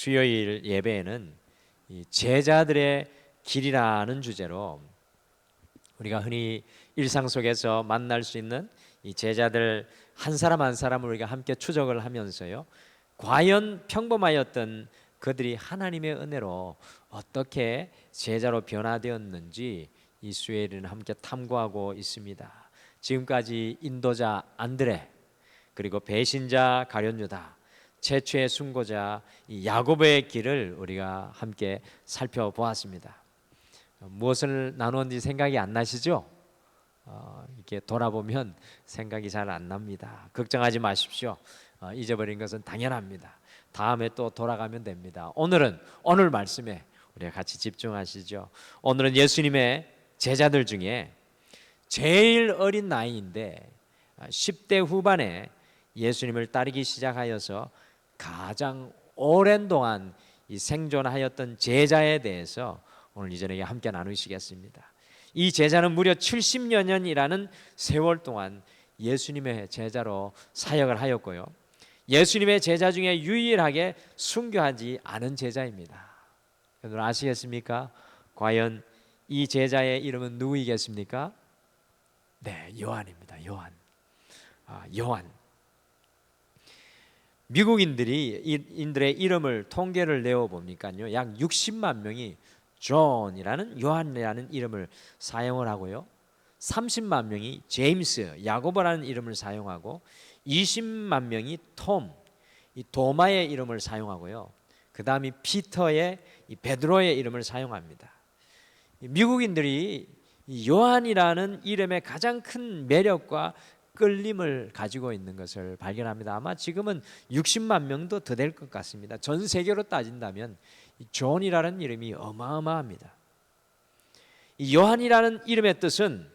수요일 예배에는 이 제자들의 길이라는 주제로 우리가 흔히 일상 속에서 만날 수 있는 이 제자들 한 사람 한 사람을 우리가 함께 추적을 하면서요. 과연 평범하였던 그들이 하나님의 은혜로 어떻게 제자로 변화되었는지 이 수요일은 함께 탐구하고 있습니다. 지금까지 인도자 안드레 그리고 배신자 가룟유다 최초의 순고자 이 야고보의 길을 우리가 함께 살펴보았습니다. 무엇을 나누었는지 생각이 안 나시죠? 어, 이렇게 돌아보면 생각이 잘 안 납니다. 걱정하지 마십시오. 어, 잊어버린 것은 당연합니다. 다음에 또 돌아가면 됩니다. 오늘은 오늘 말씀에 우리가 같이 집중하시죠. 오늘은 예수님의 제자들 중에 제일 어린 나이인데 10대 후반에 예수님을 따르기 시작하여서 가장 오랜 동안 이 생존하였던 제자에 대해서 오늘 이전에 함께 나누시겠습니다. 이 제자는 무려 70여 년이라는 세월 동안 예수님의 제자로 사역을 하였고요. 예수님의 제자 중에 유일하게 순교하지 않은 제자입니다. 여러분 아시겠습니까? 과연 이 제자의 이름은 누구이겠습니까? 네, 요한입니다. 요한. 아, 요한. 미국인들이 인들의 이름을 통계를 내어 보니까요. 약 60만 명이 존이라는 요한이라는 이름을 사용을 하고요. 30만 명이 제임스, 야고보라는 이름을 사용하고 20만 명이 톰, 이 도마의 이름을 사용하고요. 그다음이 피터의 이 베드로의 이름을 사용합니다. 미국인들이 요한이라는 이름의 가장 큰 매력과 끌림을 가지고 있는 것을 발견합니다. 아마 지금은 60만 명도 더 될 것 같습니다. 전 세계로 따진다면 존이라는 이름이 어마어마합니다. 이 요한이라는 이름의 뜻은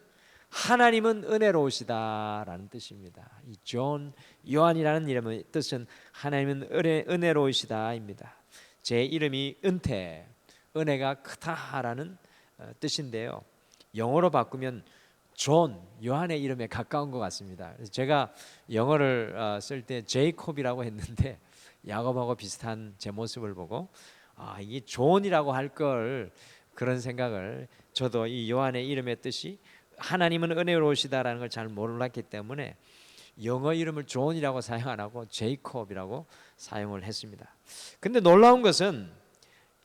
하나님은 은혜로우시다라는 뜻입니다. 이 존 요한이라는 이름의 뜻은 하나님은 은혜, 은혜로우시다입니다. 제 이름이 은퇴, 은혜가 크다라는 어, 뜻인데요. 영어로 바꾸면 존 요한의 이름에 가까운 것 같습니다. 제가 영어를 어, 쓸때 제이콥이라고 했는데 야곱하고 비슷한 제 모습을 보고 아, 이게 존이라고 할 걸 그런 생각을 저도 이 요한의 이름의 뜻이 하나님은 은혜로우시다라는 걸 잘 몰랐기 때문에 영어 이름을 존이라고 사용 안 하고 제이콥이라고 사용을 했습니다. 근데 놀라운 것은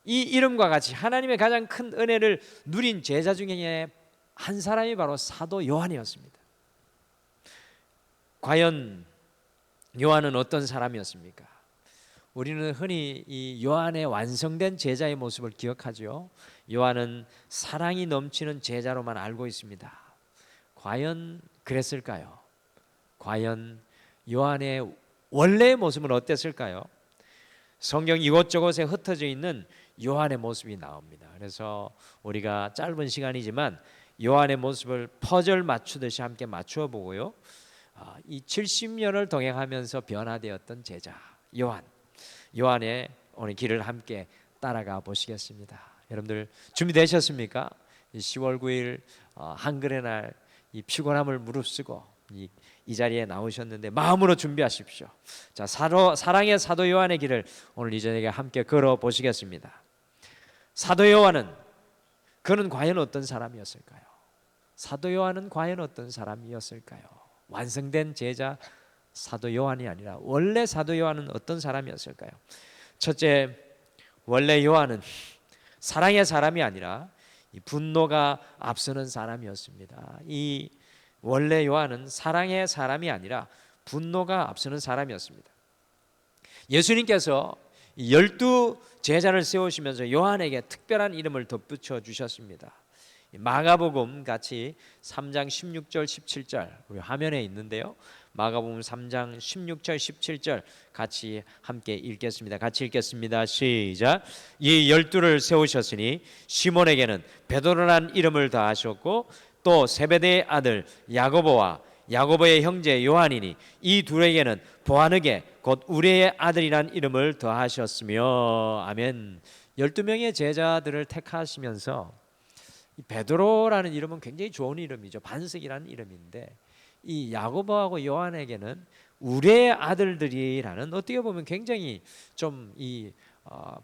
이 이름과 같이 하나님의 가장 큰 은혜를 누린 제자 중에 한 사람이 바로 사도 요한이었습니다. 과연 요한은 어떤 사람이었습니까? 우리는 흔히 이 요한의 완성된 제자의 모습을 기억하죠. 요한은 사랑이 넘치는 제자로만 알고 있습니다. 과연 그랬을까요? 과연 요한의 원래의 모습은 어땠을까요? 성경 이곳저곳에 흩어져 있는 요한의 모습이 나옵니다. 그래서 우리가 짧은 시간이지만 요한의 모습을 퍼즐 맞추듯이 함께 맞추어 보고요. 아, 이 70년을 동행하면서 변화되었던 제자 요한. 요한의 오늘 길을 함께 따라가 보시겠습니다. 여러분들 준비되셨습니까? 10월 9일 어, 한글의 날 이 피곤함을 무릅쓰고 이, 이 자리에 나오셨는데 마음으로 준비하십시오. 자, 사도, 사랑의 사도 요한의 길을 오늘 이전에 함께 걸어 보시겠습니다. 사도 요한은 그는 과연 어떤 사람이었을까요? 사도 요한은 과연 어떤 사람이었을까요? 완성된 제자 사도 요한이 아니라 원래 사도 요한은 어떤 사람이었을까요? 첫째, 원래 요한은 사랑의 사람이 아니라 분노가 앞서는 사람이었습니다. 이 원래 요한은 사랑의 사람이 아니라 분노가 앞서는 사람이었습니다. 예수님께서 열두 제자를 세우시면서 요한에게 특별한 이름을 덧붙여 주셨습니다. 마가복음 같이 3장 16절 17절 우리 화면에 있는데요. 마가복음 3장 16절 17절 같이 함께 읽겠습니다. 같이 읽겠습니다. 시작. 이 열두를 세우셨으니 시몬에게는 베드로란 이름을 더하셨고 또 세베대의 아들 야고보와 야고보의 형제 요한이니 이 둘에게는 보아느게 곧 우리의 아들이란 이름을 더하셨으며 아멘. 12명의 제자들을 택하시면서 베드로라는 이름은 굉장히 좋은 이름이죠. 반석이라는 이름인데 이 야고보하고 요한에게는 우리의 아들들이라는 어떻게 보면 굉장히 좀이 어,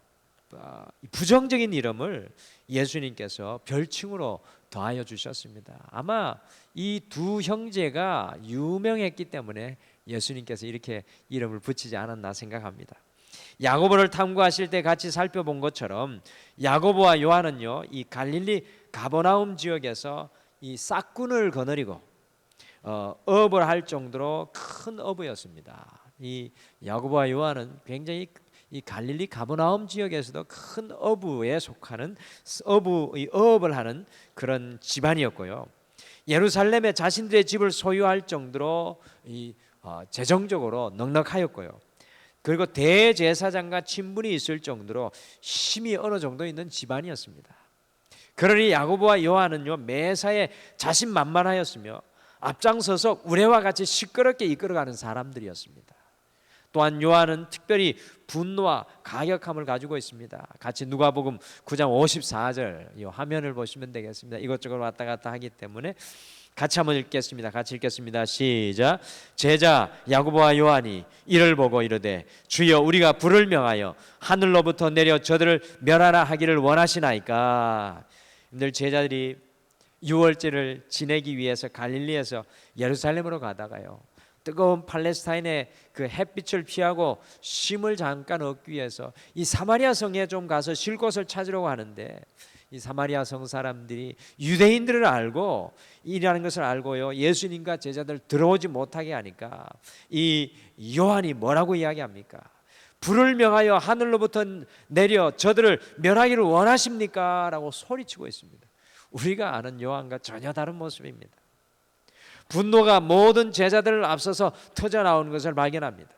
어, 이 부정적인 이름을 예수님께서 별칭으로 더하여 주셨습니다. 아마 이 두 형제가 유명했기 때문에 예수님께서 이렇게 이름을 붙이지 않았나 생각합니다. 야고보를 탐구하실 때 같이 살펴본 것처럼 야고보와 요한은요 이 갈릴리 가버나움 지역에서 이 싹군을 거느리고 어, 업을 할 정도로 큰 어부였습니다. 이 야고보와 요한은 굉장히 이 갈릴리 가버나움 지역에서도 큰 어부에 속하는 어부의 어업을 하는 그런 집안이었고요. 예루살렘에 자신들의 집을 소유할 정도로 이 어, 재정적으로 넉넉하였고요. 그리고 대제사장과 친분이 있을 정도로 힘이 어느 정도 있는 집안이었습니다. 그러니 야고보와 요한은요 매사에 자신만만하였으며 앞장서서 우레와 같이 시끄럽게 이끌어가는 사람들이었습니다. 또한 요한은 특별히 분노와 가격함을 가지고 있습니다. 같이 누가복음 9장 54절 이 화면을 보시면 되겠습니다. 이것저것 왔다 갔다 하기 때문에 같이 한번 읽겠습니다. 같이 읽겠습니다. 시작. 제자 야고보와 요한이 이를 보고 이르되 주여 우리가 불을 명하여 하늘로부터 내려 저들을 멸하라 하기를 원하시나이까. 늘 제자들이 유월절을 지내기 위해서 갈릴리에서 예루살렘으로 가다가요. 뜨거운 팔레스타인의 그 햇빛을 피하고 쉼을 잠깐 얻기 위해서 이 사마리아 성에 좀 가서 쉴 곳을 찾으려고 하는데 이 사마리아 성 사람들이 유대인들을 알고 이라는 것을 알고요 예수님과 제자들 들어오지 못하게 하니까 이 요한이 뭐라고 이야기합니까? 불을 명하여 하늘로부터 내려 저들을 멸하기를 원하십니까? 라고 소리치고 있습니다. 우리가 아는 요한과 전혀 다른 모습입니다. 분노가 모든 제자들을 앞서서 터져 나오는 것을 발견합니다.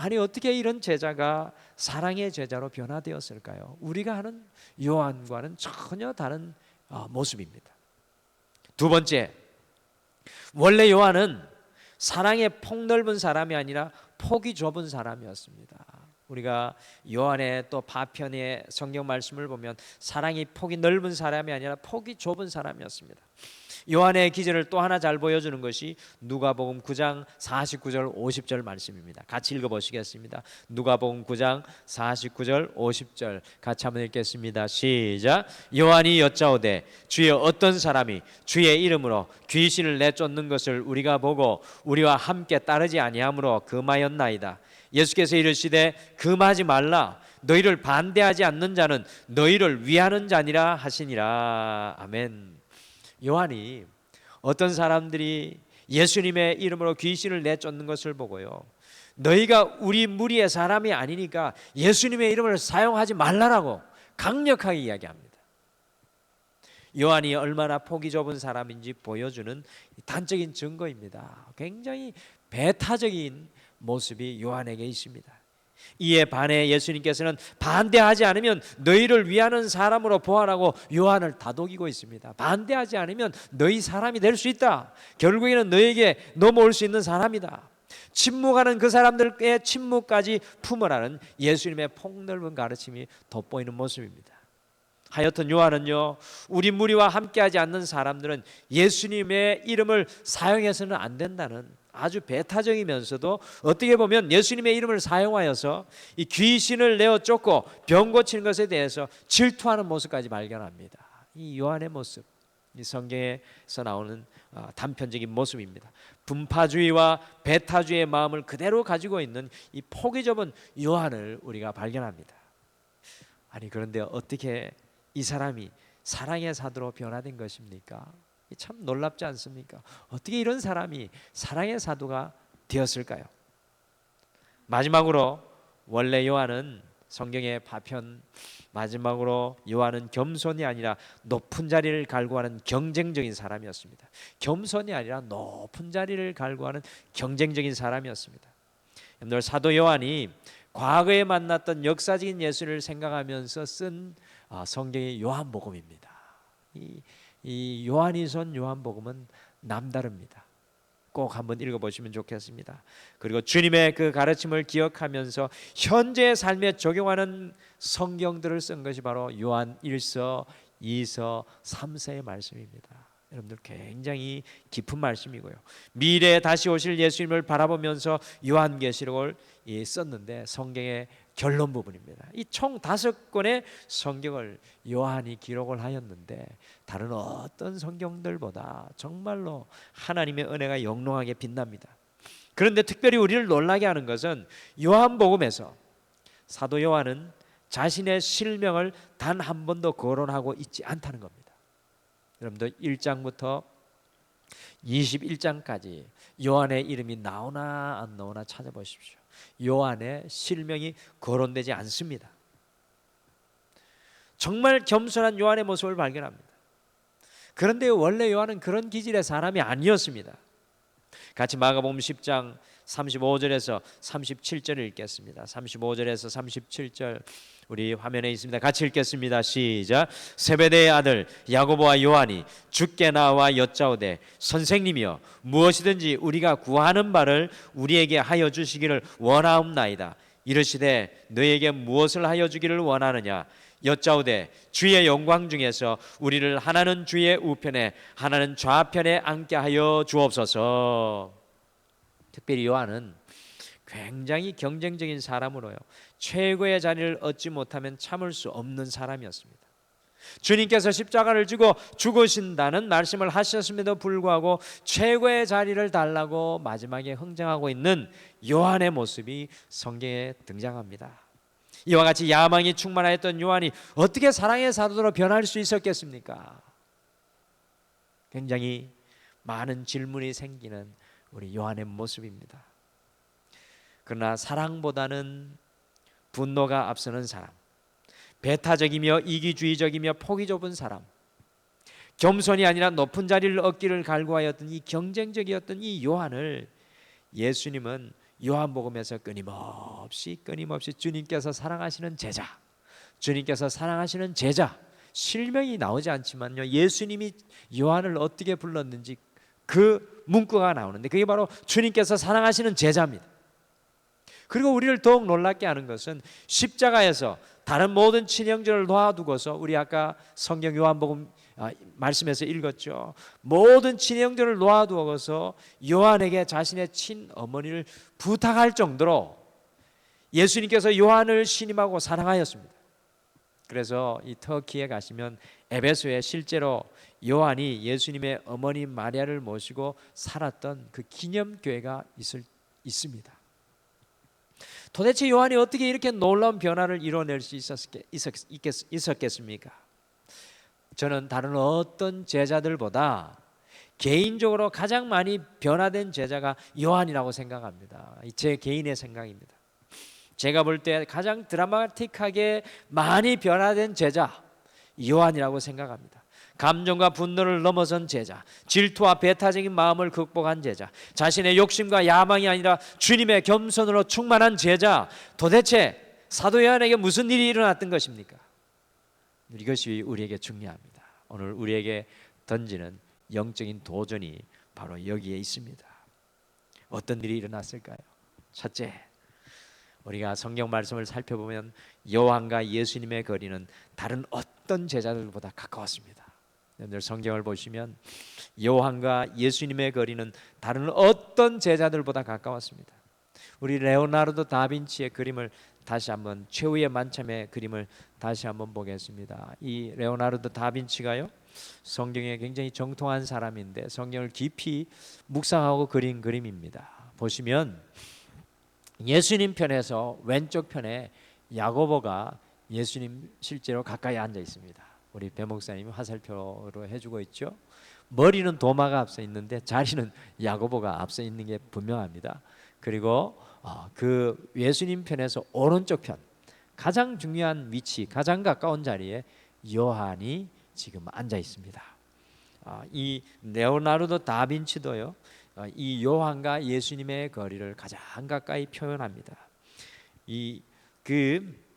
아니 어떻게 이런 제자가 사랑의 제자로 변화되었을까요? 우리가 하는 요한과는 전혀 다른 어, 모습입니다. 두 번째, 원래 요한은 사랑의 폭넓은 사람이 아니라 폭이 좁은 사람이었습니다. 우리가 요한의 또 파편의 성경 말씀을 보면 사랑이 폭이 넓은 사람이 아니라 폭이 좁은 사람이었습니다. 요한의 기절을 또 하나 잘 보여주는 것이 누가복음 9장 49절 50절 말씀입니다. 같이 읽어보시겠습니다. 누가복음 9장 49절 50절 같이 한번 읽겠습니다. 시작. 요한이 여짜오되 주여 어떤 사람이 주의 이름으로 귀신을 내쫓는 것을 우리가 보고 우리와 함께 따르지 아니하므로 금하였나이다. 예수께서 이르시되 금하지 말라. 너희를 반대하지 않는 자는 너희를 위하는 자니라 하시니라. 아멘. 요한이 어떤 사람들이 예수님의 이름으로 귀신을 내쫓는 것을 보고요. 너희가 우리 무리의 사람이 아니니까 예수님의 이름을 사용하지 말라라고 강력하게 이야기합니다. 요한이 얼마나 폭이 좁은 사람인지 보여주는 단적인 증거입니다. 굉장히 배타적인 모습이 요한에게 있습니다. 이에 반해 예수님께서는 반대하지 않으면 너희를 위하는 사람으로 보아라고 요한을 다독이고 있습니다. 반대하지 않으면 너희 사람이 될 수 있다. 결국에는 너에게 넘어올 수 있는 사람이다. 침묵하는 그 사람들의 침묵까지 품으라는 예수님의 폭넓은 가르침이 돋보이는 모습입니다. 하여튼 요한은요, 우리 무리와 함께하지 않는 사람들은 예수님의 이름을 사용해서는 안 된다는 아주 배타적이면서도 어떻게 보면 예수님의 이름을 사용하여서 이 귀신을 내어 쫓고 병 고치는 것에 대해서 질투하는 모습까지 발견합니다. 이 요한의 모습, 이 성경에서 나오는 아, 단편적인 모습입니다. 분파주의와 배타주의의 마음을 그대로 가지고 있는 이 폭이 좁은 요한을 우리가 발견합니다. 아니 그런데 어떻게 이 사람이 사랑의 사도로 변화된 것입니까? 참 놀랍지 않습니까? 어떻게 이런 사람이 사랑의 사도가 되었을까요? 마지막으로 원래 요한은 성경의 파편 마지막으로 요한은 겸손이 아니라 높은 자리를 갈구하는 경쟁적인 사람이었습니다. 겸손이 아니라 높은 자리를 갈구하는 경쟁적인 사람이었습니다. 여러분 사도 요한이 과거에 만났던 역사적인 예수를 생각하면서 쓴 아, 성경의 요한복음입니다. 이, 이 요한이선 요한복음은 남다릅니다. 꼭 한번 읽어보시면 좋겠습니다. 그리고 주님의 그 가르침을 기억하면서 현재 삶에 적용하는 성경들을 쓴 것이 바로 요한 1서, 2서, 3서의 말씀입니다. 여러분들 굉장히 깊은 말씀이고요. 미래에 다시 오실 예수님을 바라보면서 요한계시록을 썼는데 성경의 결론 부분입니다. 이 총 다섯 권의 성경을 요한이 기록을 하였는데 다른 어떤 성경들보다 정말로 하나님의 은혜가 영롱하게 빛납니다. 그런데 특별히 우리를 놀라게 하는 것은 요한복음에서 사도 요한은 자신의 실명을 단 한 번도 거론하고 있지 않다는 겁니다. 여러분들 1장부터 21장까지 요한의 이름이 나오나 안 나오나 찾아보십시오. 요한의 실명이 거론되지 않습니다. 정말 겸손한 요한의 모습을 발견합니다. 그런데 원래 요한은 그런 기질의 사람이 아니었습니다. 같이 마가복음 10장 35절에서 37절을 읽겠습니다. 35절에서 37절 우리 화면에 있습니다. 같이 읽겠습니다. 시작. 세베대의 아들 야고보와 요한이 주께 나와 여짜오되 선생님이여 무엇이든지 우리가 구하는 바를 우리에게 하여 주시기를 원하옵나이다. 이르시되 너에게 무엇을 하여 주기를 원하느냐 여짜오되 주의 영광 중에서 우리를 하나는 주의 우편에 하나는 좌편에 앉게 하여 주옵소서. 특별히 요한은 굉장히 경쟁적인 사람으로요. 최고의 자리를 얻지 못하면 참을 수 없는 사람이었습니다. 주님께서 십자가를 지고 죽으신다는 말씀을 하셨음에도 불구하고 최고의 자리를 달라고 마지막에 흥정하고 있는 요한의 모습이 성경에 등장합니다. 이와 같이 야망이 충만하였던 요한이 어떻게 사랑의 사도로 변할 수 있었겠습니까? 굉장히 많은 질문이 생기는 우리 요한의 모습입니다. 그러나 사랑보다는 분노가 앞서는 사람, 배타적이며 이기주의적이며 폭이 좁은 사람, 겸손이 아니라 높은 자리를 얻기를 갈구하였던 이 경쟁적이었던 이 요한을 예수님은 요한복음에서 끊임없이 끊임없이 주님께서 사랑하시는 제자, 주님께서 사랑하시는 제자 실명이 나오지 않지만요 예수님이 요한을 어떻게 불렀는지 그 문구가 나오는데 그게 바로 주님께서 사랑하시는 제자입니다. 그리고 우리를 더욱 놀랍게 하는 것은 십자가에서 다른 모든 친형제를 놓아두고서 우리 아까 성경 요한복음 아, 말씀에서 읽었죠. 모든 친형제를 놓아두어서 요한에게 자신의 친어머니를 부탁할 정도로 예수님께서 요한을 신임하고 사랑하였습니다. 그래서 이 터키에 가시면 에베소에 실제로 요한이 예수님의 어머니 마리아를 모시고 살았던 그 기념 교회가 있을 있습니다. 도대체 요한이 어떻게 이렇게 놀라운 변화를 이뤄낼 수 있었겠, 있었겠 습니까? 저는 다른 어떤 제자들보다 개인적으로 가장 많이 변화된 제자가 요한이라고 생각합니다. 제 개인의 생각입니다. 제가 볼 때 가장 드라마틱하게 많이 변화된 제자 요한이라고 생각합니다. 감정과 분노를 넘어선 제자, 질투와 배타적인 마음을 극복한 제자, 자신의 욕심과 야망이 아니라 주님의 겸손으로 충만한 제자. 도대체 사도 요한에게 무슨 일이 일어났던 것입니까? 이것이 우리에게 중요합니다. 오늘 우리에게 던지는 영적인 도전이 바로 여기에 있습니다. 어떤 일이 일어났을까요? 첫째, 우리가 성경 말씀을 살펴보면 요한과 예수님의 거리는 다른 어떤 제자들보다 가까웠습니다. 여러분들 성경을 보시면 요한과 예수님의 거리는 다른 어떤 제자들보다 가까웠습니다. 우리 레오나르도 다빈치의 그림을 다시 한번 최후의 만참의 그림을 다시 한번 보겠습니다. 이 레오나르도 다빈치가요. 성경에 굉장히 정통한 사람인데 성경을 깊이 묵상하고 그린 그림입니다. 보시면 예수님 편에서 왼쪽 편에 야고보가 예수님 실제로 가까이 앉아 있습니다. 우리 배 목사님이 화살표로 해주고 있죠. 머리는 도마가 앞서 있는데 자리는 야고보가 앞서 있는 게 분명합니다. 그리고 어, 그 예수님 편에서 오른쪽 편 가장 중요한 위치, 가장 가까운 자리에 요한이 지금 앉아 있습니다. 어, 이 레오나르도 다빈치도요. 어, 이 요한과 예수님의 거리를 가장 가까이 표현합니다. 이그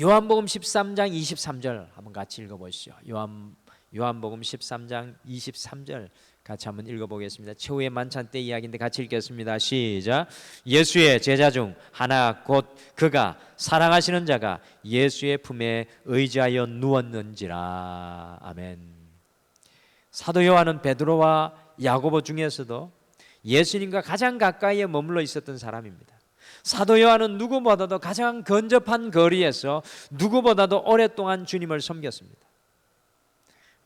요한복음 13장 23절 한번 같이 읽어 보시죠. 요한 요한복음 13장 23절 같이 한번 읽어 보겠습니다. 최후의 만찬 때 이야기인데 같이 읽겠습니다. 시작. 예수의 제자 중 하나 곧 그가 사랑하시는 자가 예수의 품에 의지하여 누웠는지라. 아멘. 사도 요한은 베드로와 야고보 중에서도 예수님과 가장 가까이에 머물러 있었던 사람입니다. 사도 요한은 누구보다도 가장 근접한 거리에서 누구보다도 오랫동안 주님을 섬겼습니다.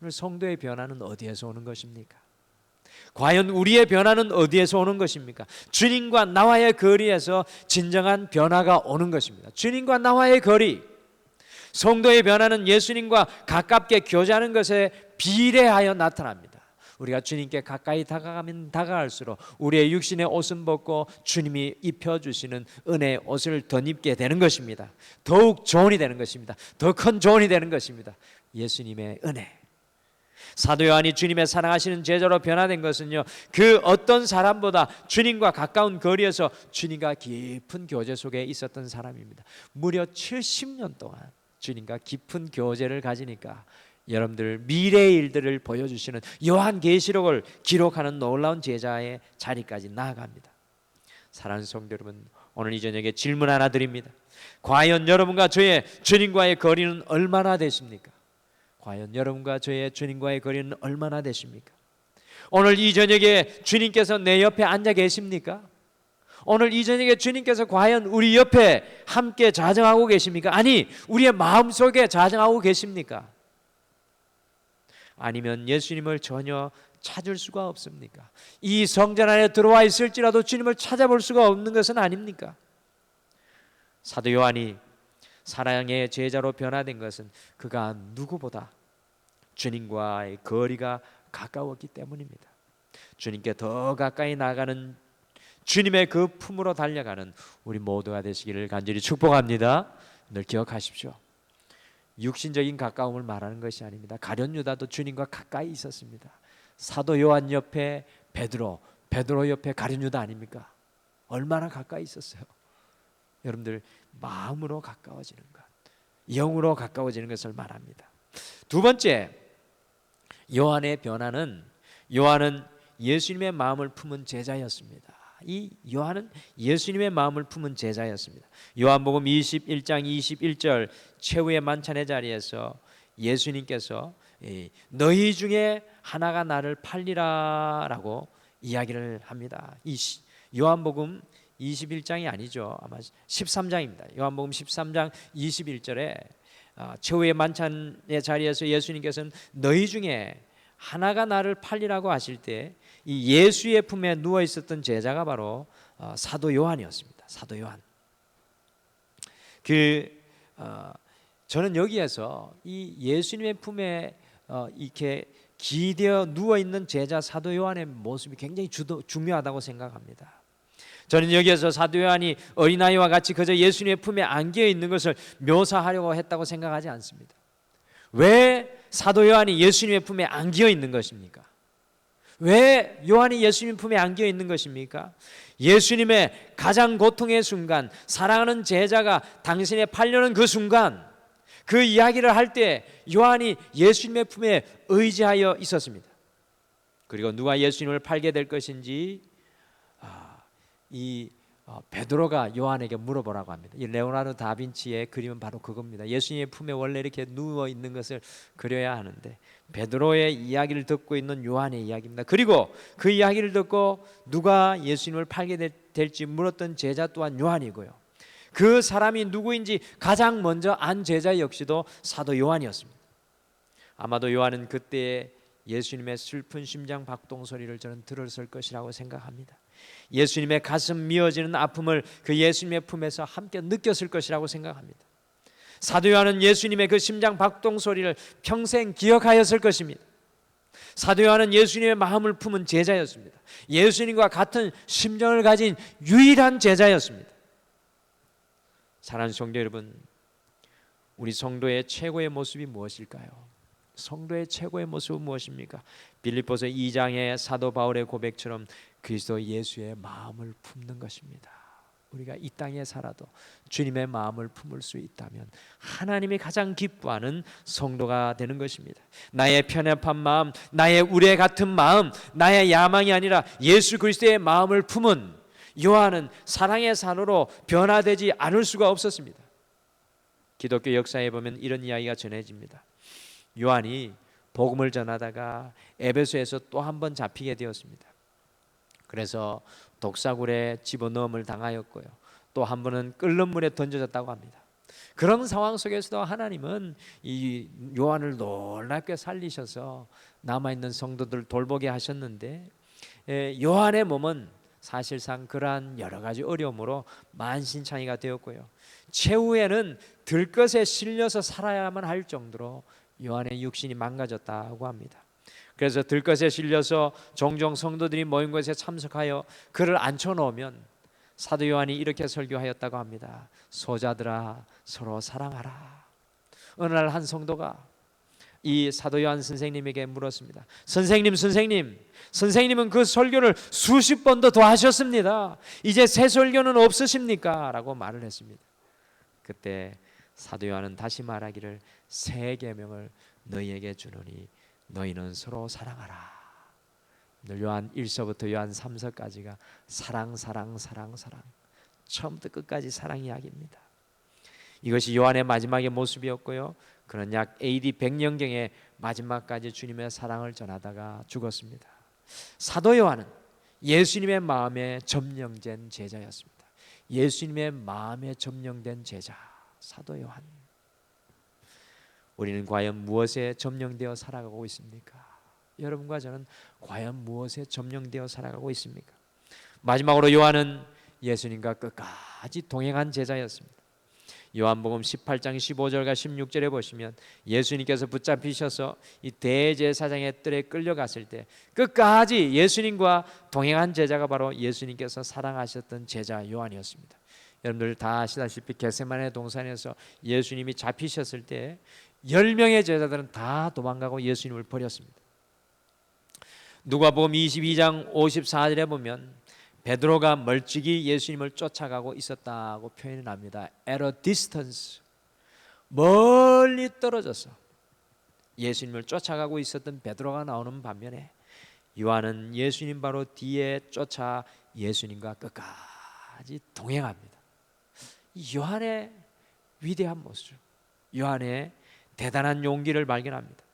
성도의 변화는 어디에서 오는 것입니까? 과연 우리의 변화는 어디에서 오는 것입니까? 주님과 나와의 거리에서 진정한 변화가 오는 것입니다. 주님과 나와의 거리. 성도의 변화는 예수님과 가깝게 교제하는 것에 비례하여 나타납니다. 우리가 주님께 가까이 다가가면 다가갈수록 우리의 육신의 옷은 벗고 주님이 입혀 주시는 은혜의 옷을 덧입게 되는 것입니다. 더욱 조언이 되는 것입니다. 더 큰 조언이 되는 것입니다. 예수님의 은혜. 사도 요한이 주님의 사랑하시는 제자로 변화된 것은요. 그 어떤 사람보다 주님과 가까운 거리에서 주님과 깊은 교제 속에 있었던 사람입니다. 무려 70년 동안 주님과 깊은 교제를 가지니까 여러분들 미래의 일들을 보여주시는 요한계시록을 기록하는 놀라운 제자의 자리까지 나아갑니다. 사랑하는 성도 여러분, 오늘 이 저녁에 질문 하나 드립니다. 과연 여러분과 저의 주님과의 거리는 얼마나 되십니까? 과연 여러분과 저의 주님과의 거리는 얼마나 되십니까? 오늘 이 저녁에 주님께서 내 옆에 앉아 계십니까? 오늘 이 저녁에 주님께서 과연 우리 옆에 함께 자정하고 계십니까? 아니, 우리의 마음속에 자정하고 계십니까? 아니면 예수님을 전혀 찾을 수가 없습니까? 이 성전 안에 들어와 있을지라도 주님을 찾아볼 수가 없는 것은 아닙니까? 사도 요한이 사랑의 제자로 변화된 것은 그가 누구보다 주님과의 거리가 가까웠기 때문입니다. 주님께 더 가까이 나가는 주님의 그 품으로 달려가는 우리 모두가 되시기를 간절히 축복합니다. 늘 기억하십시오. 육신적인 가까움을 말하는 것이 아닙니다. 가련 유다도 주님과 가까이 있었습니다. 사도 요한 옆에 베드로, 베드로 옆에 가련 유다 아닙니까? 얼마나 가까이 있었어요. 여러분들 마음으로 가까워지는 것, 영으로 가까워지는 것을 말합니다. 두 번째, 요한의 변화는 요한은 예수님의 마음을 품은 제자였습니다. 이 요한은 예수님의 마음을 품은 제자였습니다. 요한복음 21장 21절 최후의 만찬의 자리에서 예수님께서 너희 중에 하나가 나를 팔리라라고 이야기를 합니다. 이 요한복음 21장이 아니죠. 아마 13장입니다. 요한복음 13장 21절에 아, 최후의 만찬의 자리에서 예수님께서는 너희 중에 하나가 나를 팔리라고 하실 때 이 예수의 품에 누워 있었던 제자가 바로 어, 사도 요한이었습니다. 사도 요한. 그 어, 저는 여기에서 이 예수님의 품에 어, 이렇게 기대어 누워 있는 제자 사도 요한의 모습이 굉장히 주도, 중요하다고 생각합니다. 저는 여기에서 사도 요한이 어린아이와 같이 그저 예수님의 품에 안겨 있는 것을 묘사하려고 했다고 생각하지 않습니다. 왜 사도 요한이 예수님의 품에 안겨 있는 것입니까? 왜 요한이 예수님 품에 안겨 있는 것입니까? 예수님의 가장 고통의 순간, 사랑하는 제자가 당신의 팔려는 그 순간, 그 이야기를 할 때 요한이 예수님의 품에 의지하여 있었습니다. 그리고 누가 예수님을 팔게 될 것인지 이 어, 베드로가 요한에게 물어보라고 합니다. 이 레오나르도 다빈치의 그림은 바로 그겁니다. 예수님의 품에 원래 이렇게 누워 있는 것을 그려야 하는데 베드로의 이야기를 듣고 있는 요한의 이야기입니다. 그리고 그 이야기를 듣고 누가 예수님을 팔게 될지 물었던 제자 또한 요한이고요. 그 사람이 누구인지 가장 먼저 안 제자 역시도 사도 요한이었습니다. 아마도 요한은 그때 예수님의 슬픈 심장 박동 소리를 저는 들었을 것이라고 생각합니다. 예수님의 가슴 미어지는 아픔을 그 예수님의 품에서 함께 느꼈을 것이라고 생각합니다. 사도 요한은 예수님의 그 심장 박동 소리를 평생 기억하였을 것입니다. 사도 요한은 예수님의 마음을 품은 제자였습니다. 예수님과 같은 심정을 가진 유일한 제자였습니다. 사랑하는 성도 여러분, 우리 성도의 최고의 모습이 무엇일까요? 성도의 최고의 모습은 무엇입니까? 빌립보서 2장의 사도 바울의 고백처럼 그리스도 예수의 마음을 품는 것입니다. 우리가 이 땅에 살아도 주님의 마음을 품을 수 있다면 하나님이 가장 기뻐하는 성도가 되는 것입니다. 나의 편협한 마음, 나의 우레 같은 마음, 나의 야망이 아니라 예수 그리스도의 마음을 품은 요한은 사랑의 산으로 변화되지 않을 수가 없었습니다. 기독교 역사에 보면 이런 이야기가 전해집니다. 요한이 복음을 전하다가 에베소에서 또 한 번 잡히게 되었습니다. 그래서 독사굴에 집어넣음을 당하였고요. 또한 번은 끓는 물에 던져졌다고 합니다. 그런 상황 속에서도 하나님은 이 요한을 놀랍게 살리셔서 남아 있는 성도들 돌보게 하셨는데 예, 요한의 몸은 사실상 그러한 여러 가지 어려움으로 만신창이가 되었고요. 최후에는 들것에 실려서 살아야만 할 정도로 요한의 육신이 망가졌다고 합니다. 그래서 들것에 실려서 종종 성도들이 모인 곳에 참석하여 그를 앉혀 놓으면 사도 요한이 이렇게 설교하였다고 합니다. 소자들아 서로 사랑하라. 어느 날 한 성도가 이 사도 요한 선생님에게 물었습니다. 선생님, 선생님, 선생님은 그 설교를 수십 번도 더 하셨습니다. 이제 새 설교는 없으십니까? 라고 말을 했습니다. 그때 사도 요한은 다시 말하기를 새 계명을 너희에게 주노니 너희는 서로 사랑하라. 오늘 요한 1서부터 요한 3서까지가 사랑 사랑 사랑 사랑 처음부터 끝까지 사랑 이야기입니다. 이것이 요한의 마지막의 모습이었고요. 그는 약 AD 100년경에 마지막까지 주님의 사랑을 전하다가 죽었습니다. 사도 요한은 예수님의 마음에 점령된 제자였습니다. 예수님의 마음에 점령된 제자 사도 요한. 우리는 과연 무엇에 점령되어 살아가고 있습니까? 여러분과 저는 과연 무엇에 점령되어 살아가고 있습니까? 마지막으로 요한은 예수님과 끝까지 동행한 제자였습니다. 요한복음 18장 15절과 16절에 보시면 예수님께서 붙잡히셔서 이 대제사장의 뜰에 끌려갔을 때 끝까지 예수님과 동행한 제자가 바로 예수님께서 사랑하셨던 제자 요한이었습니다. 여러분들 다 아시다시피 겟세마네 동산에서 예수님이 잡히셨을 때 10명의 제자들은 다 도망가고 예수님을 버렸습니다. 누가복음 22장 54절에 보면 베드로가 멀찍이 예수님을 쫓아가고 있었다고 표현을 합니다. At a distance. 멀리 떨어져서 예수님을 쫓아가고 있었던 베드로가 나오는 반면에 요한은 예수님 바로 뒤에 쫓아 예수님과 끝까지 동행합니다. 요한의 위대한 모습, 요한의 대단한 용기를 발견합니다.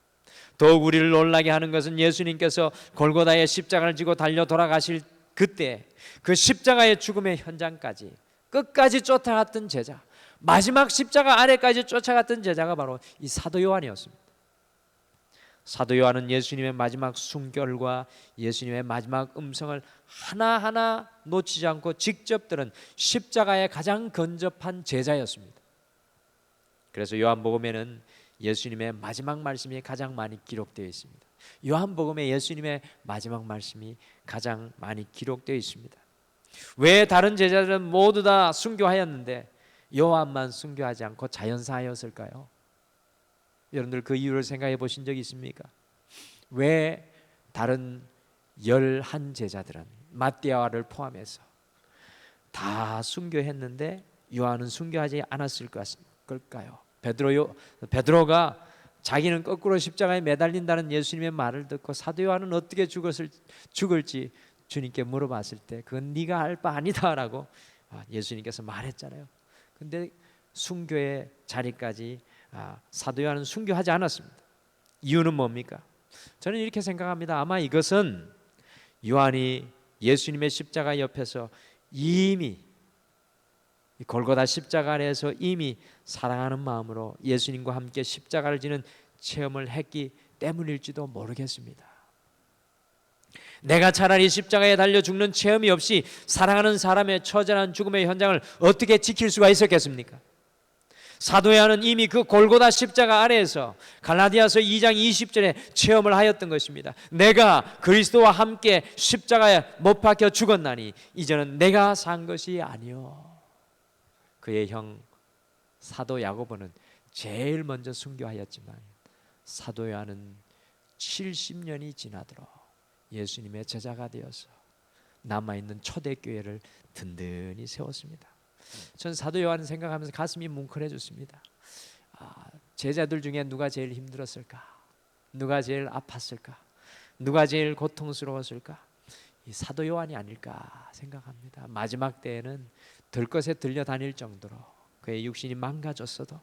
더욱 우리를 놀라게 하는 것은 예수님께서 골고다의 십자가를 지고 달려 돌아가실 그때 그 십자가의 죽음의 현장까지 끝까지 쫓아갔던 제자 마지막 십자가 아래까지 쫓아갔던 제자가 바로 이 사도 요한이었습니다. 사도 요한은 예수님의 마지막 순결과 예수님의 마지막 음성을 하나하나 놓치지 않고 직접 들은 십자가의 가장 근접한 제자였습니다. 그래서 요한복음에는 예수님의 마지막 말씀이 가장 많이 기록되어 있습니다. 요한복음에 예수님의 마지막 말씀이 가장 많이 기록되어 있습니다. 왜 다른 제자들은 모두 다 순교하였는데 요한만 순교하지 않고 자연사하였을까요? 여러분들 그 이유를 생각해 보신 적 있습니까? 왜 다른 열한 제자들은 마띠아를 포함해서 다 순교했는데 요한은 순교하지 않았을 걸까요? 베드로 베드로가 자기는 거꾸로 십자가에 매달린다는 예수님의 말을 듣고 사도 요한은 어떻게 죽었을 죽을지 주님께 물어봤을 때 그건 네가 알 바 아니다라고 아, 예수님께서 말했잖아요. 근데 순교의 자리까지 아, 사도 요한은 순교하지 않았습니다. 이유는 뭡니까? 저는 이렇게 생각합니다. 아마 이것은 요한이 예수님의 십자가 옆에서 이미 골고다 십자가 아래에서 이미 사랑하는 마음으로 예수님과 함께 십자가를 지는 체험을 했기 때문일지도 모르겠습니다. 내가 차라리 십자가에 달려 죽는 체험이 없이 사랑하는 사람의 처절한 죽음의 현장을 어떻게 지킬 수가 있었겠습니까? 사도야는 이미 그 골고다 십자가 아래에서 갈라디아서 2장 20절에 체험을 하였던 것입니다. 내가 그리스도와 함께 십자가에 못 박혀 죽었나니 이제는 내가 산 것이 아니요 그의 형 사도 야고보는 제일 먼저 순교하였지만 사도 요한은 70년이 지나도록 예수님의 제자가 되어서 남아 있는 초대 교회를 든든히 세웠습니다. 전 사도 요한 생각하면서 가슴이 뭉클해졌습니다. 아, 제자들 중에 누가 제일 힘들었을까? 누가 제일 아팠을까? 누가 제일 고통스러웠을까? 이 사도 요한이 아닐까 생각합니다. 마지막 때에는 들것에 들려 다닐 정도로 그의 육신이 망가졌어도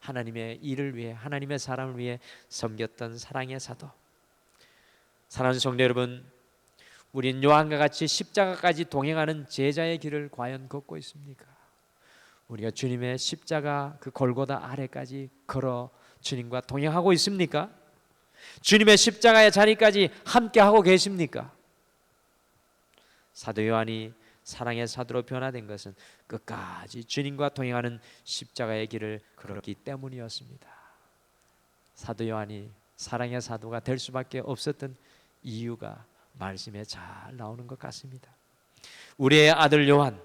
하나님의 일을 위해 하나님의 사람을 위해 섬겼던 사랑의 사도. 사랑하는 성도 여러분, 우린 요한과 같이 십자가까지 동행하는 제자의 길을 과연 걷고 있습니까? 우리가 주님의 십자가 그 골고다 아래까지 걸어 주님과 동행하고 있습니까? 주님의 십자가의 자리까지 함께 하고 계십니까? 사도 요한이 사랑의 사도로 변화된 것은 끝까지 주님과 동행하는 십자가의 길을 걸었기 때문이었습니다. 사도 요한이 사랑의 사도가 될 수밖에 없었던 이유가 말씀에 잘 나오는 것 같습니다. 우리의 아들 요한,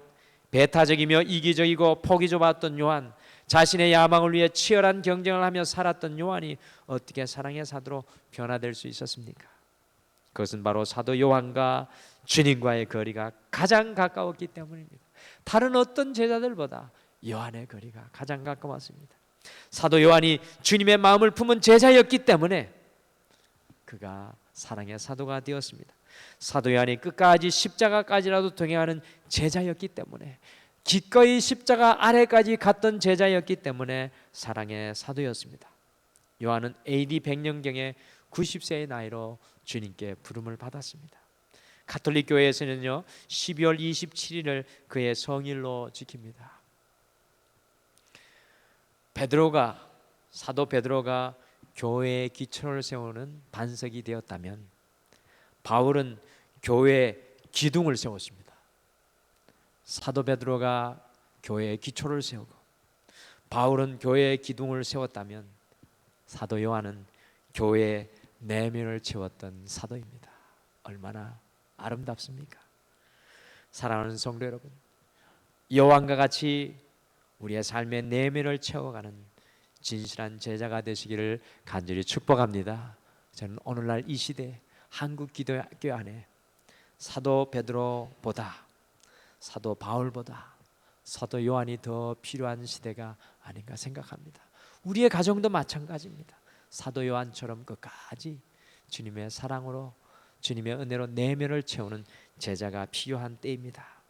배타적이며 이기적이고 폭이 좁았던 요한, 자신의 야망을 위해 치열한 경쟁을 하며 살았던 요한이 어떻게 사랑의 사도로 변화될 수 있었습니까? 그것은 바로 사도 요한과 주님과의 거리가 가장 가까웠기 때문입니다. 다른 어떤 제자들보다 요한의 거리가 가장 가까웠습니다. 사도 요한이 주님의 마음을 품은 제자였기 때문에 그가 사랑의 사도가 되었습니다. 사도 요한이 끝까지 십자가까지라도 동행하는 제자였기 때문에 기꺼이 십자가 아래까지 갔던 제자였기 때문에 사랑의 사도였습니다. 요한은 AD 100년경에 90세의 나이로 주님께 부름을 받았습니다. 가톨릭 교회에서는요 12월 27일을 그의 성일로 지킵니다. 베드로가 사도 베드로가 교회의 기초를 세우는 반석이 되었다면 바울은 교회의 기둥을 세웠습니다. 사도 베드로가 교회의 기초를 세우고 바울은 교회의 기둥을 세웠다면 사도 요한은 교회의 내면을 채웠던 사도입니다. 얼마나 아름답습니까? 사랑하는 성도 여러분, 여왕과 같이 우리의 삶의 내면을 채워가는 진실한 제자가 되시기를 간절히 축복합니다. 저는 오늘날 이 시대 한국 기도교 안에 사도 베드로보다 사도 바울보다 사도 요한이 더 필요한 시대가 아닌가 생각합니다. 우리의 가정도 마찬가지입니다. 사도 요한처럼 끝까지 주님의 사랑으로 주님의 은혜로 내면을 채우는 제자가 필요한 때입니다.